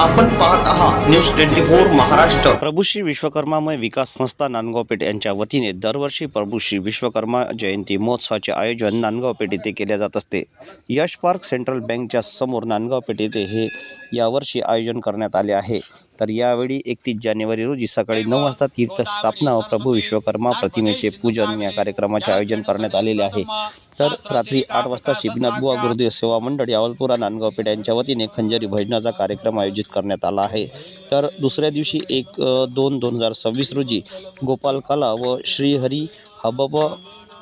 आपण पाहत आहात news twenty four Maharashtra. Prabhushri Vishwakarmamay Vikas Sanstha Nandgaonpeth यांच्या वतीने दरवर्षी प्रभूश्री विश्वकर्मा जयंती महोत्सवाचे आयोजन नांदगाव पेठ येथे केले जात असते. यश पार्क सेंट्रल बँकच्या समोर नांदगाव पेठ येथे हे यावर्षी आयोजन करण्यात आले आहे. तर यावेळी एकतीस जानेवारी रोजी सकाळी नऊ वाजता तीर्थस्थापना व प्रभू विश्वकर्मा प्रतिमेचे पूजन या कार्यक्रमाचे आयोजन करण्यात आलेले आहे. तर रात्री आठ वाजता शिबनाथ बुवा गुरुदेव सेवा मंडळ यावलपुरा नांदगाव पेठ यांच्या वतीने खंजरी भजनाचा कार्यक्रम आयोजित करण्यात आला आहे. तर दुसऱ्या दिवशी एक दोन दोन हजार सव्वीस रोजी गोपाल कला व श्रीहरी हबब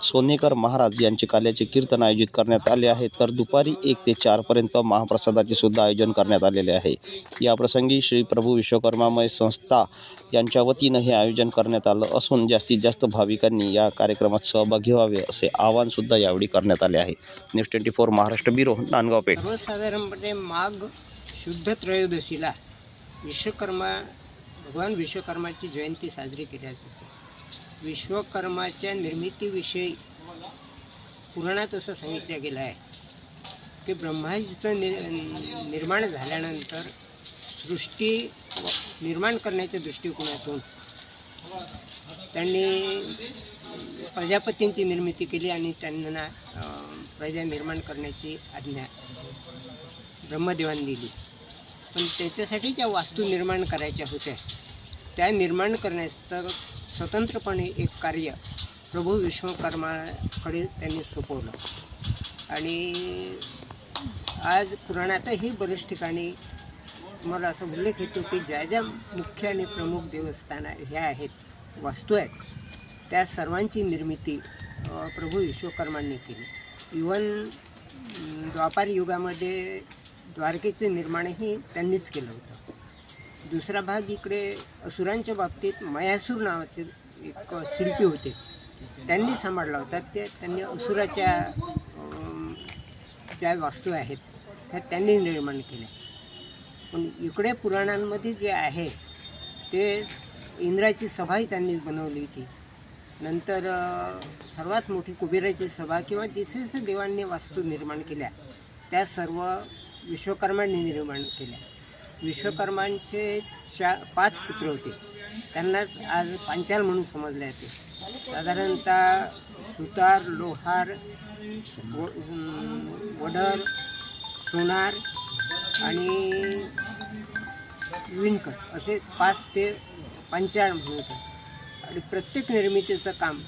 सोनेकर महाराज यांचे काल्याचे कीर्तन आयोजित करण्यात आले आहे. तर दुपारी एक ते चारपर्यंत महाप्रसादाचे सुद्धा आयोजन करण्यात आलेले आहे. या प्रसंगी श्री प्रभू विश्वकर्मामय संस्था यांच्या वतीनं हे आयोजन करण्यात आलं असून जास्तीत जास्त भाविकांनी या कार्यक्रमात सहभागी व्हावे असे आवाहनसुद्धा यावेळी करण्यात आले आहे. News twenty four Maharashtra bureau Nandgaonpeth साधारणपणे माघ शुद्ध त्रयोदशीला विश्वकर्मा भगवान विश्वकर्माची जयंती साजरी केली जाते. विश्वकर्माच्या निर्मितीविषयी पुराणात असं सांगितलं गेलं आहे. की ब्रह्माजीचं नि निर्माण झाल्यानंतर सृष्टी व- निर्माण करण्याच्या दृष्टिकोनातून त्यांनी प्रजापतींची निर्मिती केली आणि त्यांना प्रजा निर्माण करण्याची आज्ञा ब्रह्मदेवांनी दिली. पण त्याच्यासाठी ज्या वास्तू निर्माण करायच्या होत्या त्या निर्माण करण्याचं स्वतंत्रपणे एक कार्य प्रभू विश्वकर्माकडे त्यांनी सोपवलं. आणि आज पुराणातही बरेच ठिकाणी मला असं उल्लेख येतो की ज्या ज्या मुख्य आणि प्रमुख देवस्थान ह्या आहेत वास्तू आहेत त्या सर्वांची निर्मिती प्रभू विश्वकर्मांनी केली. इवन द्वापार युगामध्ये द्वारकेचे निर्माणही त्यांनीच केलं होतं. दुसरा भाग इकडे असुरांच्या बाबतीत मयासूर नावाचे एक शिल्पी होते. त्यांनी सांभाळला होता. ते त्यांनी असुराच्या ज्या वास्तू आहेत त्या त्यांनी निर्माण केल्या. पण इकडे पुराणांमध्ये जे आहे ते इंद्राची सभाही त्यांनी बनवली होती. नंतर सर्वात मोठी कुबेराची सभा किंवा जिथे जिथे देवांनी वास्तू निर्माण केल्या त्या सर्व विश्वकर्मांनी निर्माण केल्या. विश्वकर्मांचे चा पाच पुत्र होते. त्यांनाच आज पांचाल म्हणून समजले जाते. साधारणतः सुतार लोहार व- वडर सोनार आणि विणकर असे पाच ते पंचाळ म्हणतात आणि प्रत्येक निर्मितीचं काम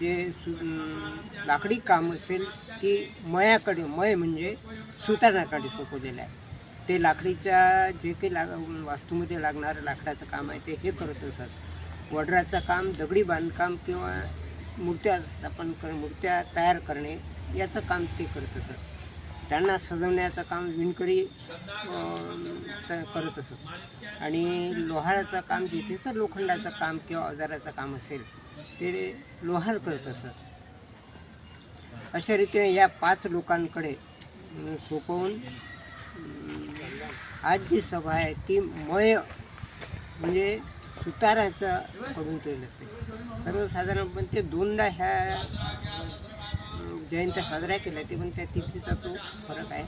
जे सु लाकडी काम असेल ती मयाकडे मय म्हणजे सुतारणाकडे सोपवलेलं आहे. ते लाकडीच्या जे काही लाग वास्तूमध्ये लागणारं लाकडाचं काम आहे ते हे करत असत. वडराचं काम दगडी बांधकाम किंवा मूर्त्या स्थापन कर मूर्त्या तयार करणे याचं काम ते करत असत. त्यांना सजवण्याचं काम विणकरी त- करत असत. आणि लोहाराचं काम जिथे तर लोखंडाचं काम किंवा अवजाराचं काम असेल ते लोहार करत असत. अशा रीतीने या पाच लोकांकडे सोपवून आज जी सभा आहे. ती मय म्हणजे सुताराचा पडून ते लागते सर्वसाधारणपणे ते दोनदा ह्या जयंत्या साजऱ्या केल्या ते पण त्या तिथीचा तो फरक आहे.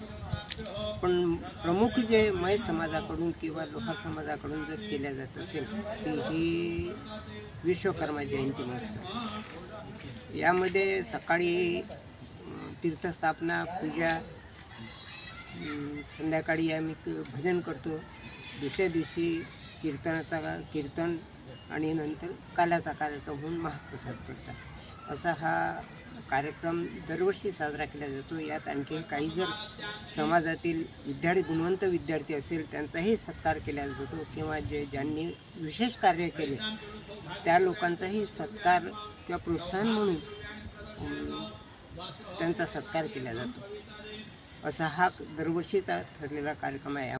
पण प्रमुख जे मय समाजाकडून किंवा लोहार समाजाकडून जर केल्या जात असेल ती ही विश्वकर्मा जयंती महोत्सव. यामध्ये सकाळी तीर्थस्थापना पूजा संध्याकाळी आम्ही भजन करतो. दुसऱ्या दिवशी कीर्तनाचा कीर्तन आणि नंतर काल्याचा कार्यक्रम होऊन महाप्रसाद करतात असा हा कार्यक्रम दरवर्षी साजरा केला जातो. यात आणखी काही जर समाजातील विद्यार्थी गुणवंत विद्यार्थी असेल त्यांचाही सत्कार केला जातो किंवा जे ज्यांनी विशेष कार्य केले त्या लोकांचाही सत्कार किंवा प्रोत्साहन म्हणून त्यांचा सत्कार केला जातो. असा हा दरवर्षीचा ठरलेला कार्यक्रम आहे.